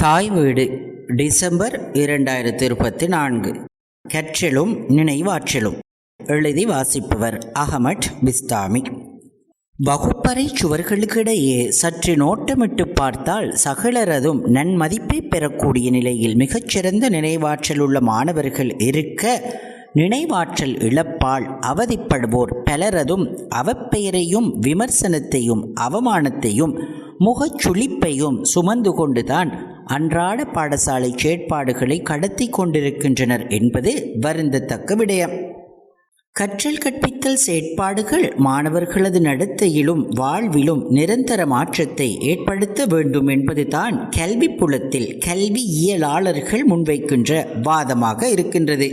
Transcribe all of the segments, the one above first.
தாய் வீடு டிசம்பர் இரண்டாயிரத்தி இருபத்தி நான்கு கற்றலும் நினைவாற்றலும். எழுதி வாசிப்பவர் அகமட் பிஸ்தாமி. வகுப்பறை சுவர்களுக்கிடையே சற்று நோட்டமிட்டு பார்த்தால் சகலரதும் நன்மதிப்பை பெறக்கூடிய நிலையில் மிகச்சிறந்த நினைவாற்றல் உள்ள மாணவர்கள் இருக்க நினைவாற்றல் இழப்பால் அவதிப்படுவோர் பலரதும் அவப்பெயரையும் விமர்சனத்தையும் அவமானத்தையும் முகச்சுளிப்பையும் சுமந்து கொண்டுதான் அன்றாட பாடசாலை செயற்பாடுகளை கடத்தி கொண்டிருக்கின்றனர் என்பது வருந்தத்தக்க விடயம். கற்றல் கற்பித்தல் செயற்பாடுகள் மாணவர்களது நடத்தையிலும் வாழ்விலும் நிரந்தர மாற்றத்தை ஏற்படுத்த வேண்டும் என்பதுதான் கல்வி புலத்தில் கல்வியியலாளர்கள் முன்வைக்கின்ற வாதமாக இருக்கின்றது.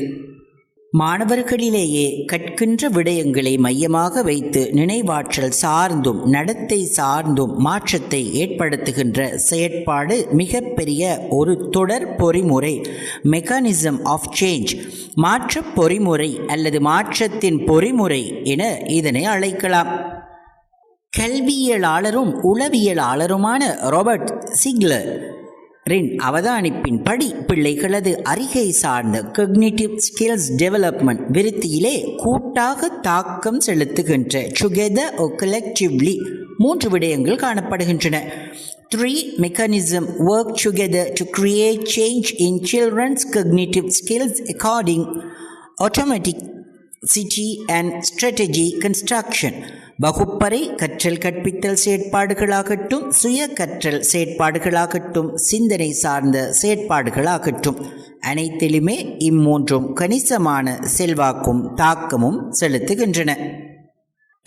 மாணவர்களிலேயே கற்கின்ற விடயங்களை மையமாக வைத்து நினைவாற்றல் சார்ந்தும் நடத்தை சார்ந்தும் மாற்றத்தை ஏற்படுத்துகின்ற செயற்பாடு மிகப்பெரிய ஒரு தொடர் பொறிமுறை மெக்கானிசம் ஆஃப் சேஞ்ச் மாற்ற பொறிமுறை அல்லது மாற்றத்தின் பொறிமுறை என இதனை அழைக்கலாம். கல்வியலாளரும் உளவியலாளருமான ராபர்ட் சிக்லர் ரின் அவதானிப்பின்படி பிள்ளைகளது அறிகை சார்ந்த கக்னிட்டிவ் ஸ்கில்ஸ் டெவலப்மெண்ட் விருத்தியிலே கூட்டாக தாக்கம் செலுத்துகின்ற டுகெதர் ஓ கலெக்டிவ்லி மூன்று விடயங்கள் காணப்படுகின்றன. Three mechanism work together to create change in children's cognitive skills according automaticity and strategy construction வகுப்பறை கற்றல் கற்பித்தல் செயற்பாடுகளாகட்டும் சுய கற்றல் செயற்பாடுகளாகட்டும் சிந்தனை சார்ந்த செயற்பாடுகளாகட்டும். அனைத்திலுமே இம்மூன்றும் கணிசமான செல்வாக்கும் தாக்கமும் செலுத்துகின்றன.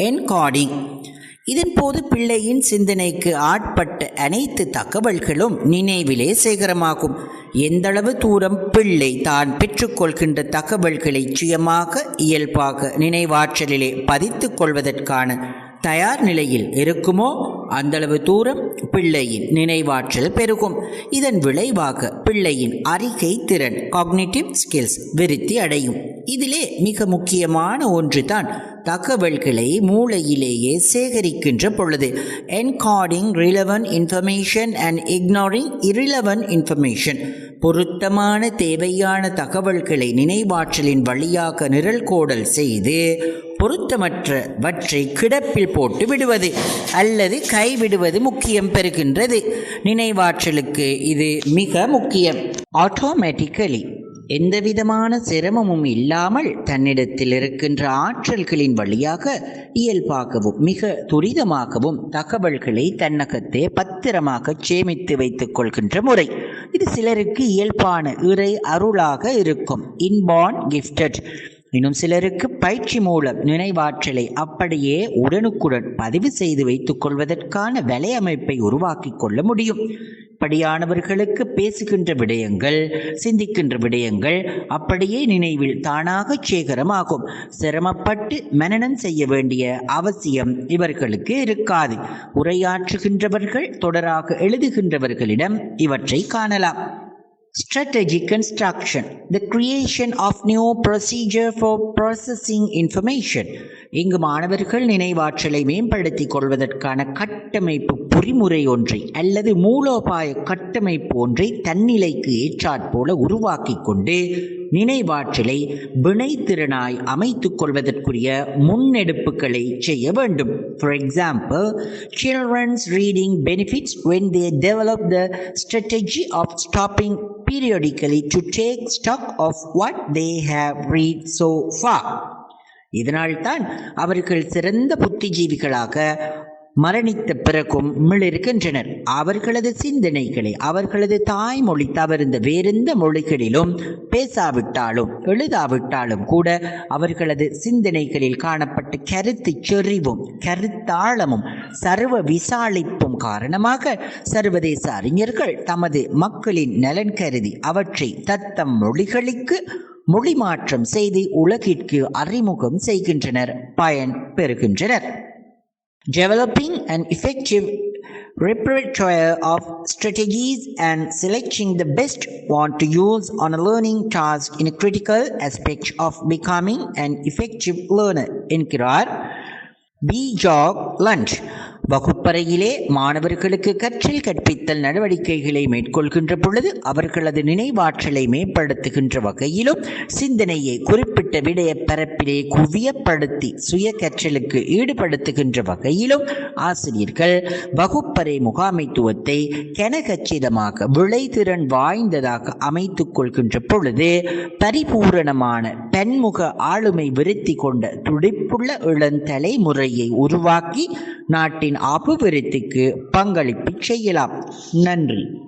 என்கார்டிங் இதன்போது பிள்ளையின் சிந்தனைக்கு ஆட்பட்ட அனைத்து தகவல்களும் நினைவிலே சேகரமாகும். எந்தளவு தூரம் பிள்ளை தான் பெற்றுக்கொள்கின்ற தகவல்களை சுயமாக இயல்பாக நினைவாற்றலிலே பதித்து கொள்வதற்கான தயார் நிலையில் இருக்குமோ? அந்தளவு தூரம் பிள்ளையின் நினைவாற்றல் பெருகும். இதன் விளைவாக பிள்ளையின் அறிக்கை திறன் காக்னிட்டிவ் ஸ்கில்ஸ் விருத்தி அடையும். இதிலே மிக முக்கியமான ஒன்று தான் தகவல்களை மூளையிலேயே சேகரிக்கின்ற பொழுது encoding relevant information and ignoring irrelevant information பொருத்தமான தேவையான தகவல்களை நினைவாற்றலின் வழியாக நிரல் கோடல் செய்து பொருத்தமற்றவற்றை கிடப்பில் போட்டு விடுவது அல்லது கைவிடுவது முக்கியம் பெறுகின்றது. நினைவாற்றலுக்கு இது மிக முக்கியம். ஆட்டோமேட்டிக்கலி எந்தவிதமான சிரமமும் இல்லாமல் தன்னிடத்தில் இருக்கின்ற ஆற்றல்களின் வழியாக இயல்பாகவும் மிக துரிதமாகவும் தகவல்களை தன்னகத்தே பத்திரமாக சேமித்து வைத்துக் கொள்கின்ற முறை. இது சிலருக்கு இயல்பான இறை அருளாக இருக்கும். இன்பார்ன் கிஃப்டட் இன்னும் சிலருக்கு பயிற்சி மூலம் நினைவாற்றலை அப்படியே உடனுக்குடன் பதிவு செய்து வைத்துக் கொள்வதற்கான வலையமைப்பை உருவாக்கி கொள்ள முடியும். படியானவர்களுக்கு பேசுகின்ற விடயங்கள் சிந்திக்கின்ற விடயங்கள் அப்படியே நினைவில் தானாக சேகரமாகும். சிரமப்பட்டு மனநம் செய்ய வேண்டிய அவசியம் இவர்களுக்கு இருக்காது. உரையாற்றுகின்றவர்கள் தொடராக எழுதுகின்றவர்களிடம் இவற்றை காணலாம். Strategic construction, the creation of new procedure for processing information. இங்கு மாணவர்கள் நினைவாற்றலை மேம்படுத்திக் கொள்வதற்கான கட்டமைப்பு பொறிமுறை ஒன்றை அல்லது மூலோபாய கட்டமைப்பு ஒன்றை தன்னிலைக்கு ஏற்றாற்போல உருவாக்கி கொண்டு நினைவாற்றலை வினைத்திறனாய் அமைத்துக் கொள்வதற்குரிய முன்னெடுப்புகளை செய்ய வேண்டும் for example children's reading benefits when they develop the strategy of stopping periodically to take stock of what they have read so far. இதனால்தான் அவர்கள் சிறந்த புத்திஜீவிகளாக மரணித்த பிறகும் மிளிர்கின்றனர். அவர்களது சிந்தனைகளை அவர்களது தாய்மொழி தவிர்ந்த வேறெந்த மொழிகளிலும் பேசாவிட்டாலும் எழுதாவிட்டாலும் கூட அவர்களது சிந்தனைகளில் காணப்பட்ட கருத்து செறிவும் கருத்தாளமும் சர்வ விசாலிப்பும் காரணமாக சர்வதேச அறிஞர்கள் தமது மக்களின் நலன் கருதி அவற்றை தத்தம் மொழிகளுக்கு மொழி மாற்றம் செய்து உலகிற்கு அறிமுகம் செய்கின்றனர் பயன் பெறுகின்றனர். developing an effective repertoire of strategies and selecting the best one to use on a learning task in a critical aspect of becoming an effective learner. in Kirar. B. Jog Lunch. வகுப்பறையிலே மாணவர்களுக்கு கற்றல் கற்பித்தல் நடவடிக்கைகளை மேற்கொள்கின்ற பொழுது அவர்களது நினைவாற்றலை மேம்படுத்துகின்ற வகையிலும் சிந்தனையை குறிப்பிட்ட விடய பரப்பிலே குவியப்படுத்தி சுய கற்றலுக்கு ஈடுபடுத்துகின்ற வகையிலும் ஆசிரியர்கள் வகுப்பறை முகாமைத்துவத்தை கனகச்சிதமாக விளைதிறன் வாய்ந்ததாக அமைத்துக் கொள்கின்ற பொழுது பரிபூரணமான பன்முக ஆளுமை விருத்தி கொண்ட துடிப்புள்ள இளந்தலைமுறையை உருவாக்கி நாட்டின் அபிவிருத்திக்கு பங்களிப்பு செய்யலாம். நன்றி.